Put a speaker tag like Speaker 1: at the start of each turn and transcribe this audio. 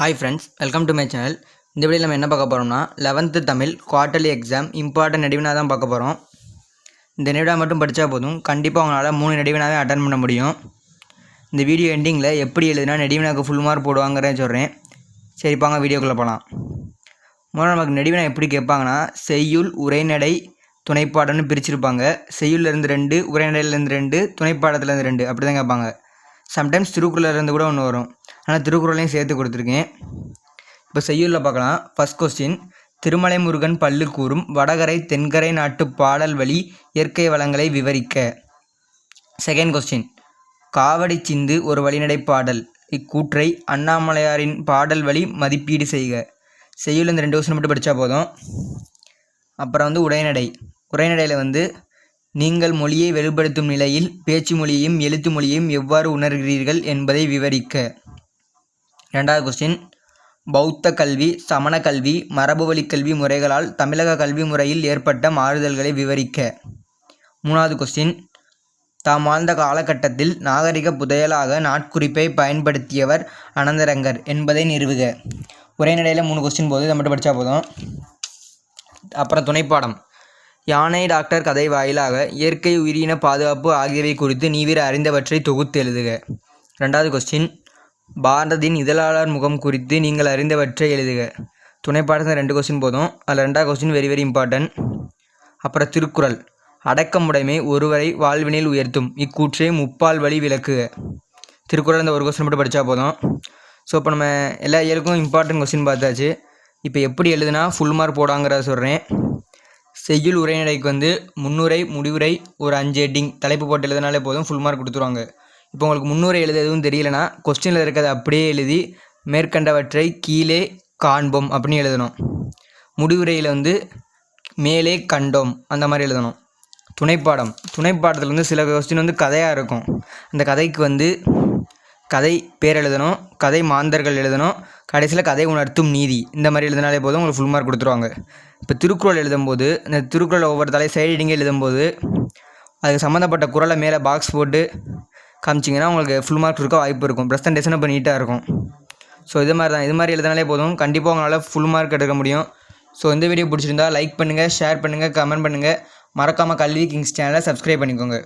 Speaker 1: Hi friends welcome to my channel இந்த video நம்ம என்ன பார்க்க போகிறோம்னா eleventh Tamil quarterly exam important நடிவினா தான் பார்க்க போகிறோம் இந்த நெடுவினா மட்டும் படித்தா போதும். கண்டிப்பாக அவங்களால் மூணு நடிவினாவே அட்டன் பண்ண முடியும். இந்த வீடியோ எண்டிங்கில் எப்படி எழுதுனா நெடிவினாக்கு ஃபுல் மார்க் போடுவாங்கிறேன் சொல்கிறேன் சரிப்பாங்க வீடியோக்குள்ளே போகலாம் முதல்ல நமக்கு நடிவினா எப்படி கேட்பாங்கன்னா செய்யுள் உரைநடை துணைப்பாடம்னு பிரிச்சிருப்பாங்க. செய்யுள்லேருந்து ரெண்டு உரைநடையிலேருந்து ரெண்டு துணைப்பாடத்துலேருந்து ரெண்டு அப்படி தான் கேட்பாங்க சம்டைம்ஸ் திருக்குறள்லேருந்து கூட ஒன்று வரும். ஆனால் திருக்குறளையும் சேர்த்து கொடுத்துருக்கேன். இப்போ செய்யுளில் பார்க்கலாம். ஃபஸ்ட் கொஸ்டின் திருமலை முருகன் பல்லு கூறும் வடகரை தென்கரை நாட்டு பாடல் வழி இயற்கை வளங்களை விவரிக்க. செகண்ட் கொஸ்டின் காவடி சிந்து ஒரு வழிநடை பாடல். இக்கூற்றை அண்ணாமலையாரின் பாடல் வழி மதிப்பீடு செய்க. செய்யுள் இந்த ரெண்டு கொஸ்டின் மட்டும் படித்தா போதும். அப்புறம் வந்து உரைநடை. உரைநடையில் வந்து நீங்கள் மொழியை வெளிப்படுத்தும் நிலையில் பேச்சு மொழியையும் எழுத்து மொழியையும் எவ்வாறு உணர்கிறீர்கள் என்பதை விவரிக்க. ரெண்டாவது கொஸ்டின் பௌத்த கல்வி சமண கல்வி மரபுவழி கல்வி முறைகளால் தமிழக கல்வி முறையில் ஏற்பட்ட மாறுதல்களை விவரிக்க. மூணாவது கொஸ்டின் தாம் வாழ்ந்த காலகட்டத்தில் நாகரிக புதையலாக நாட்குறிப்பை பயன்படுத்தியவர் அனந்தரங்கர் என்பதை நிறுவுக. உரைநடையில் மூணு கொஸ்டின் போது இதை மட்டும் படித்தா போதும். அப்புறம் துணைப்பாடம். யானை டாக்டர் கதை வாயிலாக இயற்கை உயிரின பாதுகாப்பு ஆகியவை குறித்து நீவிர அறிந்தவற்றை தொகுத்து எழுதுக. ரெண்டாவது கொஸ்டின் பாரதியின் இதழாளர் முகம் குறித்து நீங்கள் அறிந்தவற்றை எழுதுக. துணைப்பாடத்தில் ரெண்டு கொஸ்டின் போதும். அதில் ரெண்டாவது கொஸ்டின் வெரி வெரி இம்பார்ட்டன்ட் அப்புறம் திருக்குறள். அடக்கமுடைமை ஒருவரை வாழ்வினில் உயர்த்தும். இக்கூற்றை முப்பால் வழி விளக்குக. திருக்குறள் இந்த ஒரு கொஸ்டின் மட்டும் படித்தா போதும். ஸோ இப்போ நம்ம எல்லா இயலுக்கும் இம்பார்ட்டன்ட் கொஸ்டின் பார்த்தாச்சு. இப்போ எப்படி எழுதுனா ஃபுல் மார்க் போடாங்கிறத சொல்கிறேன் செய்யுள் உரைநடைக்கு வந்து முன்னுரை முடிவுரை ஒரு அஞ்சு ஹெட்டிங் தலைப்பு போட்டு எழுதினாலே போதும். ஃபுல் மார்க் கொடுத்துருவாங்க. இப்போ உங்களுக்கு முன்னுரை எழுத எதுவும் தெரியலனா கொஸ்டினில் இருக்கிறத அப்படியே எழுதி மேற்கண்டவற்றை கீழே காண்போம் அப்படின்னு எழுதணும். முடிவுரையில் வந்து மேலே கண்டோம் அந்த மாதிரி எழுதணும். துணைப்பாடம். துணைப்பாடத்தில் வந்து சில கொஸ்டின் வந்து கதையாக இருக்கும். அந்த கதைக்கு வந்து கதை பேர் எழுதணும் கதை மாந்தர்கள் எழுதணும் கடைசியில் கதை உணர்த்தும் நீதி. இந்த மாதிரி எழுதினாலே போதும் உங்களுக்கு ஃபுல் மார்க் கொடுத்துருவாங்க. இப்போ திருக்குறள் எழுதும்போது இந்த திருக்குறள் ஒவ்வொரு தலை சைடிங்கே எழுதும்போது அதுக்கு சம்மந்தப்பட்ட குரலை மேலே பாக்ஸ் போட்டு காமிச்சிங்கன்னா உங்களுக்கு ஃபுல் மார்க் இருக்க வாய்ப்பு இருக்கும். ப்ரெசன்டேஷன் இப்போ நீட்டாக இருக்கும். ஸோ இது மாதிரி தான் இது மாதிரி எழுதினாலே போதும். கண்டிப்பாக உங்களால் ஃபுல் மார்க் எடுக்க முடியும். ஸோ இந்த வீடியோ பிடிச்சிருந்தா லைக் பண்ணுங்கள் ஷேர் பண்ணுங்கள் கமெண்ட் பண்ணுங்கள் மறக்காமல் கல்வி கிங்ஸ் சேனலை சப்ஸ்கிரைப் பண்ணிக்கோங்க.